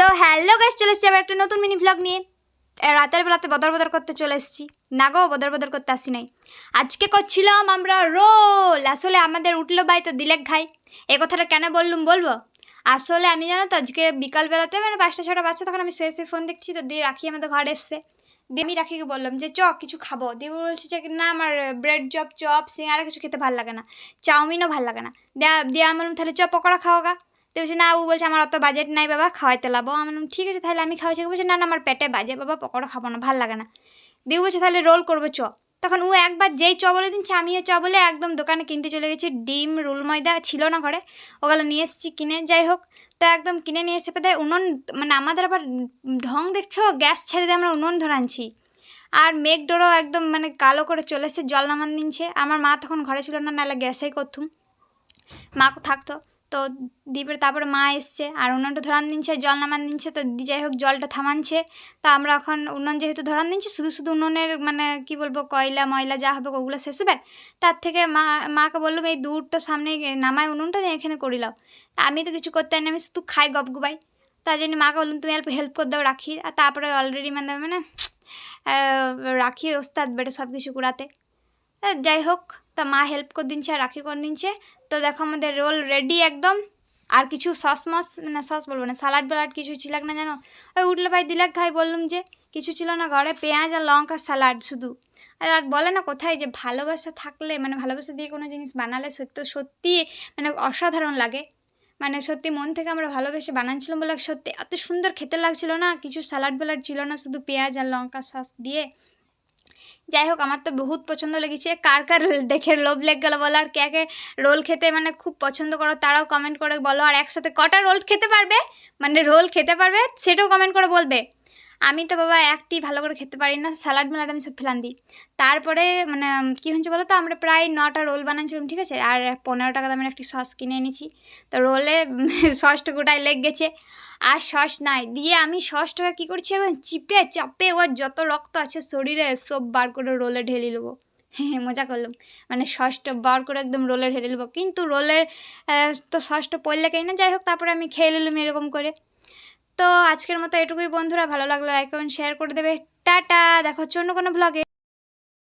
তো hello guys, চলে এসেছি আবার একটা নতুন মিনি ভ্লগ নিয়ে। রাতের বেলাতে বদর বদর করতে চলে এসেছি। না গো, বদর বদর করতে আসি নাই। আজকে করছিলাম আমরা রোল। আসলে আমাদের উঠল ভাই তো দিলেক খাই এ কথাটা কেন বললুম বলব? আসলে আমি জানো তো, আজকে বিকালবেলাতে মানে পাঁচটা, ছটা বাচ্চা তখন আমি শুয়ে শুয়ে ফোন দেখছি, তো দিয়ে রাখি আমাদের ঘরে এসছে দিয়ে আমি রাখিকে বললাম যে, চ, কিছু খাব? দিয়ে বলছে যে, না, আমার ব্রেড চপ চপ, সিঙ্গারা কিছু খেতে ভালো লাগে না। চাউমিনও ভালো লাগে না। দিয়ে আমি বললাম, তাহলে চ, পকোড়া খাওয়া গা তো বলছে, না ও বলছে, আমার অত বাজেট নাই বাবা, খাওয়াইতে লাবো আমি ঠিক আছে, তাহলে আমি খাওয়াচ্ছি বলছে, না না, আমার পেটে বাজে বাবা, পকোড়া খাব না, ভালো লাগে না। দিয়ে বলছে, তাহলে রোল করব, চ। তখন ও একবার যেই চ বলে দিচ্ছে, আমিও চ বলে একদম দোকানে কিনতে চলে গেছি, ডিম, রোল ময়দা ছিল না ঘরে, ওগুলো নিয়ে এসেছি কিনে, যাই হোক। তো একদম কিনে নিয়ে এসে পেতে উনুন মানে আমাদের আবার ঢং দেখছ, গ্যাস ছেড়ে দিয়ে আমরা উনুন ধরানছি আর মেঘ ডোরও একদম মানে কালো করে চলে এসে জল নামান দিনছে আমার মা তখন ঘরে ছিল না, নাহলে গ্যাসেই করতুম। মা থাকতো। তো দ্বীপের তারপরে মা এসছে। আর উনুনটা ধরান দিনছে, জল নামান দিনছে, তো যাই হোক, জলটা থামানছে। তা আমরা এখন উনুন যেহেতু ধরান দিনছে, শুধু শুধু উনুনের মানে কি বলব, কয়লা, ময়লা যা হবে ওগুলো শেষ হবে। তার থেকে মা, মাকে বললাম, এই দুধটা সামনে নামায় উনুনটা এখানে করিলাও তা আমি তো কিছু করতে না, আমি শুধু খাই গপ গুবাই তার জন্য মাকে বললাম, তুমি অল্প হেল্প করে দাও রাখি আর তারপরে অলরেডি মানে মানে রাখি, ওস্তাদ, বেটে সব কিছু কুড়াতে। যাই হোক, তা মা হেল্প করে দিনছে আর রাখি করে দিনছে তো দেখো আমাদের রোল রেডি একদম। আর কিছু সস মস না সস বলব না সালাড বালাড কিছু ছিল না জানো? ওই উঠল ভাই দিলাক খাই বললাম যে কিছু ছিল না ঘরে, পেঁয়াজ আর লঙ্কা সালাড শুধু। আর বলে না কোথায় যে ভালোবাসা থাকলে মানে ভালোবাসা দিয়ে কোনো জিনিস বানালে সত্য সত্যি মানে অসাধারণ লাগে। মানে সত্যি মন থেকে আমরা ভালোবেসে বানাচ্ছিলাম বলে সত্যি এত সুন্দর খেতে লাগছিল না, কিছু স্যালাড ব্যালাড ছিল না শুধু পেঁয়াজ আর লঙ্কা সস দিয়ে। যাই হোক আমার তো বহুত পছন্দ লেগেছে। কার কার দেখে লোভ লেগে গেলো বলো, আর কে কে রোল খেতে মানে খুব পছন্দ করো তারাও কমেন্ট করে বলো। আর একসাথে কটা রোল খেতে পারবে? মানে রোল খেতে পারবে? সেটাও কমেন্ট করে বলবে। আমি তো বাবা একটি ভালো করে খেতে পারি না স্যালাড ম্যালাড আমি সব ফেলান দিই। তারপরে মানে কী হয়েছে বলো তো? আমরা প্রায় নটা রোল বানাচ্ছিলাম ঠিক আছে? আর পনেরো টাকা দামের একটি সস কিনে এনেছি। তো রোলে সসটা গোটায় লেগ গেছে। আর সস নাই, দিয়ে আমি সসটাকে কী করছি এখন? চিপে, চাপে, ওর যত রক্ত আছে শরীরে সব বার করে রোলে ঢেলে নেব। হ্যাঁ মজা করলাম। মানে সসটা বার করে একদম রোলে ঢেলে নেব। কিন্তু রোলের তো সসটা পড়লে কেই না যাই হোক, তারপরে আমি খেয়ে নিলাম এরকম করে। তো আজকের মতো এটুকুই বন্ধুরা, ভালো লাগলে লাইক কমেন্ট শেয়ার করে দেবে। টাটা, দেখা হচ্ছে অন্য কোনো ব্লগে